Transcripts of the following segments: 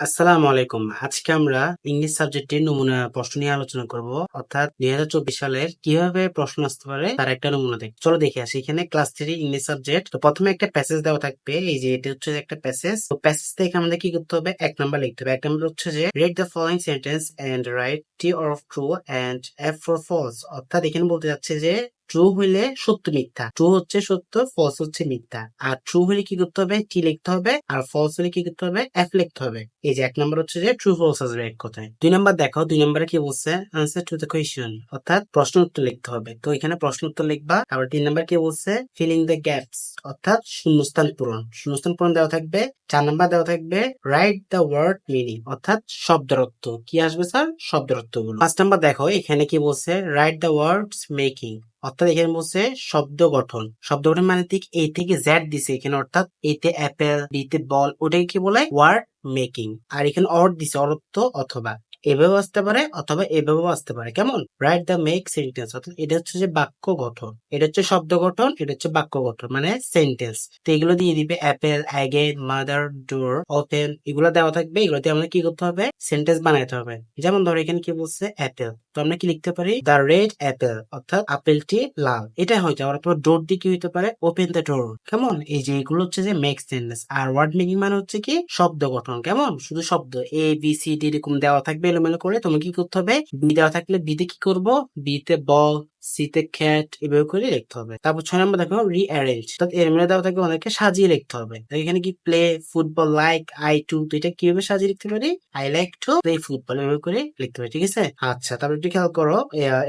আসসালামু আলাইকুম। আজকে আমরা ইংলিশ সাবজেক্টের নমুনা প্রশ্ন নিয়ে আলোচনা করব। অর্থাৎ দুই হাজার চব্বিশ সালের কীভাবে প্রশ্ন আসতে পারে তার একটা নমুনা দেখ চলো দেখে আসি এখানে ক্লাস থ্রি ইংলিশ সাবজেক্ট তো প্রথমে একটা প্যাসেজ দেওয়া থাকবে। এই যে এটা হচ্ছে একটা প্যাসেজ তো প্যাসেজ থেকে আমাদের কি করতে হবে? এক নাম্বার লিখতে হবে। এক নাম্বার হচ্ছে যে read the following sentence and write T of true and F for false অর্থাৎ এখানে বলতে যাচ্ছে যে ট্রু হইলে সত্য মিথ্যা। ট্রু হচ্ছে সত্য ফলস হচ্ছে মিথ্যা। আর ট্রু হলে কি করতে হবে? টি লিখতে হবে? আর ফলস হলে কি করতে হবে? এফ লিখতে হবে। এই যে এক নম্বর হচ্ছে যে ট্রু ফলস আসবে এক কথায়। দুই নম্বর দেখো, দুই নম্বরে কি বলছে? আনসার টু দ্য কোয়েশ্চন অর্থাৎ প্রশ্ন উত্তর লিখতে হবে। তো এখানে প্রশ্ন উত্তর লিখবা। আবার তিন নম্বর কি বলছে? ফিলিং দ্য গ্যাপস অর্থাৎ শূন্যস্থান পূরণ। শূন্যস্থান পূরণ দেওয়া থাকবে, চার নম্বর দেওয়া থাকবে রাইট দ্য ওয়ার্ড মিনিং অর্থাৎ শব্দের অর্থ। কি আসবে স্যার শব্দের অর্থগুলো। পাঁচ নম্বর দেখো, এখানে কি বলছে? রাইট দ্য ওয়ার্ডস মেকিং অর্থাৎ এখানে বলছে শব্দ গঠন। শব্দ গঠন মানে ঠিক এ থেকে জ্যাড দিছে এখানে, অর্থাৎ এতে অ্যাপেল বিতে বল ওটাকে কি বলে? ওয়ার্ড মেকিং আর এখানে অর্ড দিছে অর্থ অথবা। এভাবেও আসতে পারে অথবা এভাবেও আসতে পারে। কেমন? রাইট দ্য মেক সেন্টেন্স অর্থাৎ এটা হচ্ছে যে বাক্য গঠন। এটা হচ্ছে শব্দ গঠন, এটা হচ্ছে বাক্য গঠন মানে সেন্টেন্স তো এগুলো দিয়ে দিবে apple again mother door open এগুলো দেওয়া থাকবে। এগুলো দিয়ে আমাদের কি করতে হবে? সেন্টেন্স বানাইতে হবে। যেমন ধরো এখানে কি বলছে? অ্যাপেল তো আমরা কি লিখতে পারি? দ্য রেড অ্যাপেল অর্থাৎ আপেলটি লাল। এটা হয়তো আবার তোমার ডোর দিয়ে কি হইতে পারে? ওপেন দ্য ডোর কেমন? এই যে এগুলো হচ্ছে যে মেক সেন্টেন্স আর ওয়ার্ড মেকিং মানে হচ্ছে কি? শব্দ গঠন। কেমন? শুধু শব্দ। এ বি সি ডি এরকম দেওয়া থাকবে এলোমেলো করে তোমাকে কি করতে হবে? বি দেওয়া থাকলে বিতে কি করব? বিতে বল সিতে ক্যাট এভাবে করে লিখতে হবে। তারপর ছয় নম্বর দেখো রিঅ্যারেঞ্জ অর্থাৎ এর এলোমেলো দেওয়া থাকবে অনেকে সাজিয়ে লিখতে হবে। এখানে কি play football like I to তো এটা কীভাবে সাজিয়ে লিখতে পারি? I like to play football এভাবে করে লিখতে পারি, ঠিক আছে? আচ্ছা তারপর একটু খেয়াল করো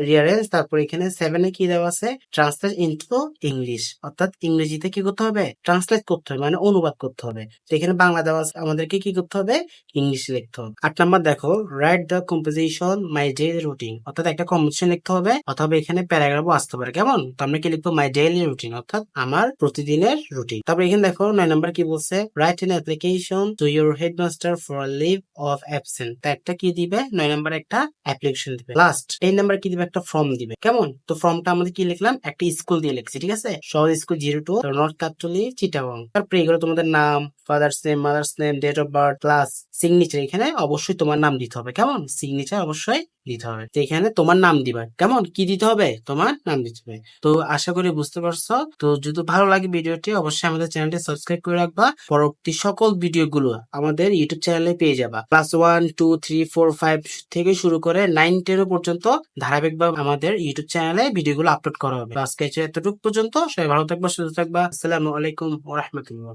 রিঅ্যারেঞ্জ তারপর এখানে সেভেনে কি দেওয়া আছে? ট্রান্সলেট ইনটু ইংলিশ অর্থাৎ ইংরেজিতে কি করতে হবে? ট্রান্সলেট করতে হবে মানে অনুবাদ করতে হবে। তো এখানে বাংলা দেওয়া আছে, আমাদেরকে কি করতে হবে? ইংলিশ লিখতে হবে। আট নাম্বার দেখো write the composition my daily routine অর্থাৎ একটা কম্পোজিশন লিখতে হবে, অথবা এখানে প্যারাগ্রাফও আসতে পারে। কেমন? তো আমরা কি লিখব? মাই ডেইলি রুটিন অর্থাৎ আমার প্রতিদিনের রুটিন তারপর এখানে দেখো, নয় নাম্বার কি বলছে? Write an application to your headmaster for leave of absent তা একটা কি দিবে? নয় নাম্বার একটা অ্যাপ্লিকেশন দিবে। লাস্ট এই নাম্বার কি দিবে? একটা ফর্ম দিবে। কেমন? তো ফর্মটা আমাদের কি লিখলাম? একটা স্কুল দিয়ে লিখছি, ঠিক আছে? শহর school zero two north Kattali Chittagong তারপরে এগুলো তোমাদের নাম father's name mother's name date of birth class signature এখানে অবশ্যই তোমার নাম দিতে হবে। কেমন? সিগনেচার অবশ্যই দিতে হবে। তো এখানে তোমার নাম দিবা। কেমন? কি দিতে হবে? তোমার নাম দিতে হবে। তো আশা করি বুঝতে পারছ। তো যদি ভালো লাগে ভিডিওটি, অবশ্যই আমাদের চ্যানেলটি সাবস্ক্রাইব করে রাখবা। পরবর্তী সকল ভিডিও গুলো আমাদের ইউটিউব চ্যানেলে পেয়ে যাবা। Class one two three four five থেকে শুরু করে নাইন টেন পর্যন্ত ধারাবাহিকভাবে আমাদের ইউটিউব চ্যানেলে ভিডিওগুলো আপলোড করা হবে। আজকে এতটুকু পর্যন্ত। সবাই ভালো থাকবা, সুস্থ থাকবা। আসসালামু আলাইকুম ওরহমতুল্লাহ